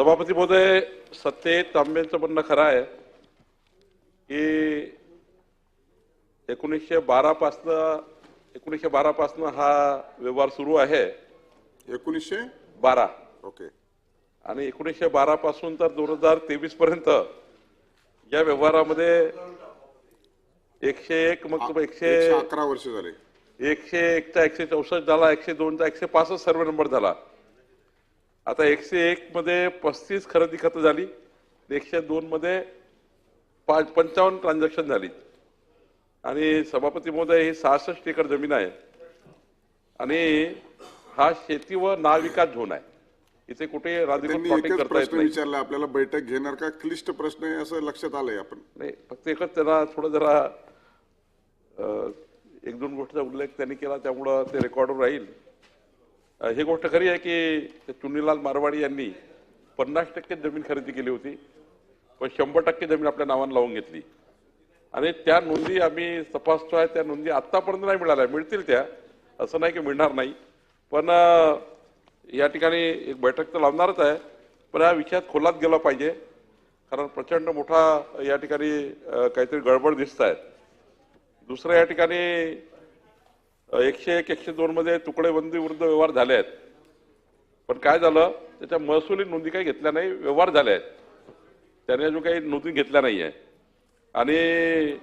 सभापती महोदय सत्तेत तांब्यांचं म्हणणं खरं आहे की एकोणीसशे बारा पासनं एकोणीसशे बारा पासनं हा व्यवहार सुरू आहे. एकोणीसशे? बारा. ओके. आणि एकोणीसशे बारा पासून तर दोन हजार तेवीस पर्यंत या व्यवहारामध्ये एकशे एक मग एकशे एकशे अकरा वर्ष झाले. एकशे एकचा एकशे चौसष्ट झाला एकशे दोनचा एकशे पासष्ट सर्व नंबर झाला. आता एकशे एक मध्ये पस्तीस खरेदी खतं झाली एकशे दोन मध्ये पाच पंचावन्न ट्रान्झॅक्शन झाली. आणि सभापती महोदय ही सहासष्ट एकर जमीन आहे. आणि हा शेती व नाविकास झोन आहे. इथे कुठे प्रश्न विचारला आपल्याला बैठक घेणार का? क्लिष्ट प्रश्न आहे असं लक्षात आलंय आपण. नाही फक्त एकच त्यांना थोडं जरा एक दोन गोष्टीचा उल्लेख त्यांनी केला त्यामुळं ते रेकॉर्डवर राहील. ही गोष्ट खरी आहे की चुनीलाल मारवाडी यांनी पन्नास टक्के जमीन खरेदी केली होती पण शंभर टक्के जमीन आपल्या नावानं लावून घेतली. आणि त्या नोंदी आम्ही तपासतोय त्या नोंदी आत्तापर्यंत नाही मिळाल्या. मिळतील त्या असं नाही की मिळणार नाही. पण या ठिकाणी एक बैठक तर लावणारच आहे पण या विषयात खोलात गेला पाहिजे. कारण प्रचंड मोठा या ठिकाणी काहीतरी गडबड दिसत आहेत दुसरं या ठिकाणी एकशे एक एकशे दोनमध्ये तुकडेबंदी विरुद्ध व्यवहार झाले आहेत. पण काय झालं? त्याच्या महसुली नोंदी काही घेतल्या नाही व्यवहार झाले आहेत. त्याने अजून काही नोंदी घेतल्या नाही आहे आणि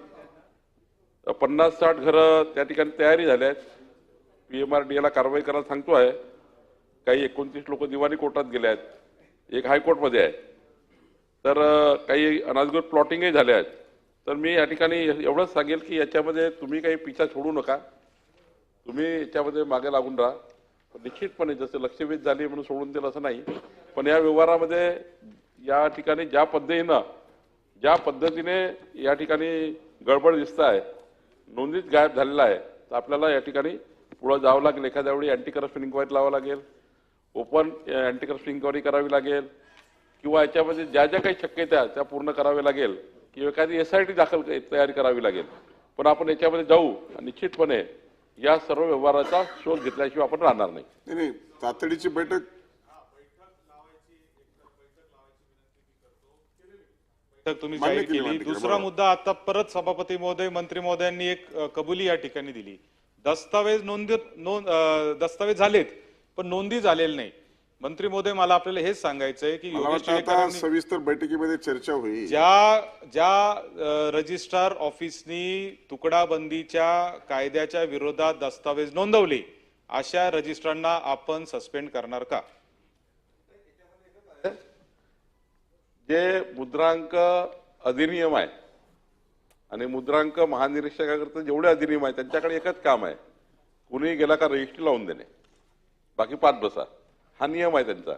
पन्नास साठ घरं त्या ठिकाणी तयारी झाल्या आहेत. पी एम आर डी एला कारवाई करायला सांगतो आहे. काही एकोणतीस लोक दिवाणी कोर्टात गेले आहेत. एक हायकोर्टमध्ये आहे. तर काही अनाजगत प्लॉटिंगही झाल्या आहेत. तर मी या ठिकाणी एवढंच सांगेल की याच्यामध्ये तुम्ही काही पिछा सोडू नका. तुम्ही याच्यामध्ये मागे लागून राहा. निश्चितपणे जसं लक्षवेध झाली म्हणून सोडून दिलं असं नाही. पण या व्यवहारामध्ये या ठिकाणी ज्या पद्धतीनं ज्या पद्धतीने या ठिकाणी गडबड दिसत आहे नोंदीत गायब झालेला आहे तर आपल्याला या ठिकाणी पुढं जावं लागेल. एखाद्या वेळी अँटी करप्शन इन्क्वायरी लावावं लागेल ओपन अँटी करप्शन इन्क्वायरी करावी लागेल किंवा याच्यामध्ये ज्या ज्या काही शक्यता त्या पूर्ण कराव्या लागेल किंवा एखादी एस आय टी दाखल तयारी करावी लागेल. पण आपण याच्यामध्ये जाऊ आणि निश्चितपणे या सर्व व्यवहाराचा शोध घेतल्याशिवाय आपण राहणार नाही. नाही नाही तातडीची बैठक तर तुम्ही जाहीर केली, दुसरा. मुद्दा आता परत सभापती महोदय मंत्री महोदयांनी एक कबुली या ठिकाणी दिली. दस्तावेज नोंद दस्तावेज झालेत पण नोंदी झालेल्या नाही. मंत्री महोदय मला आपल्याला हेच सांगायचंय की मला योगेश वाटतं आता टिळेकरांनी सविस्तर बैठकीमध्ये चर्चा होईल. ज्या ज्या रजिस्ट्रार ऑफिसनी तुकडाबंदीच्या कायद्याच्या विरोधात दस्तावेज नोंदवले अशा रजिस्ट्रांना आपण सस्पेंड करणार का? जे मुद्रांक अधिनियम आहे आणि मुद्रांक महानिरीक्षकाकरता जेवढे अधिनियम आहे त्यांच्याकडे एकच काम आहे. कुणीही गेला का रजिस्ट्री लावून देणे. बाकी पाच बसा. हा नियम आहे त्यांचा.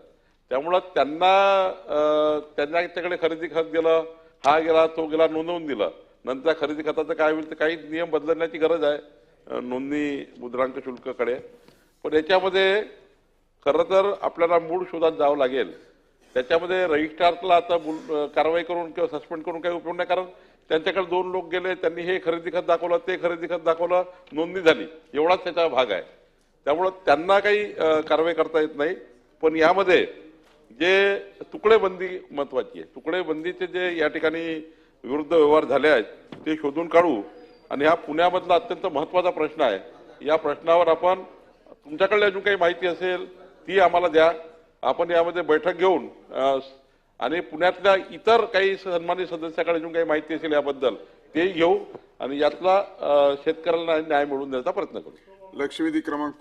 त्यामुळं त्यांना त्यांना त्याच्याकडे खरेदी खत गेलं हा गेला तो गेला नोंदवून दिलं. नंतर खरेदी खताचं काय होईल तर काही नियम बदलण्याची गरज आहे नोंदणी मुद्रांक शुल्काकडे. पण याच्यामध्ये खरं तर आपल्याला मूळ शोधात जावं लागेल. त्याच्यामध्ये रजिस्ट्रारला आता बुल- कारवाई करून किंवा सस्पेंड करून काही उपयोग नाही कारण त्यांच्याकडे दोन लोक गेले त्यांनी हे खरेदी खत दाखवलं ते खरेदी खत दाखवलं नोंदणी झाली. एवढाच त्याचा भाग आहे. त्यामुळं त्यांना काही कारवाई करता येत नाही. पण यामध्ये जे तुकडेबंदी महत्वाची आहे. तुकडेबंदीचे जे या ठिकाणी विरुद्ध व्यवहार झाले आहेत ते शोधून काढू. आणि हा पुण्यामधला अत्यंत महत्त्वाचा प्रश्न आहे. या प्रश्नावर आपण तुमच्याकडे अजून काही माहिती असेल ती आम्हाला द्या. आपण यामध्ये बैठक घेऊन आणि पुण्यातल्या इतर काही सन्मानित सदस्याकडे अजून काही माहिती असेल याबद्दल तेही घेऊ. आणि यातला शेतकऱ्यांना न्याय मिळवून देण्याचा प्रयत्न करू. लक्षवेधी क्रमांक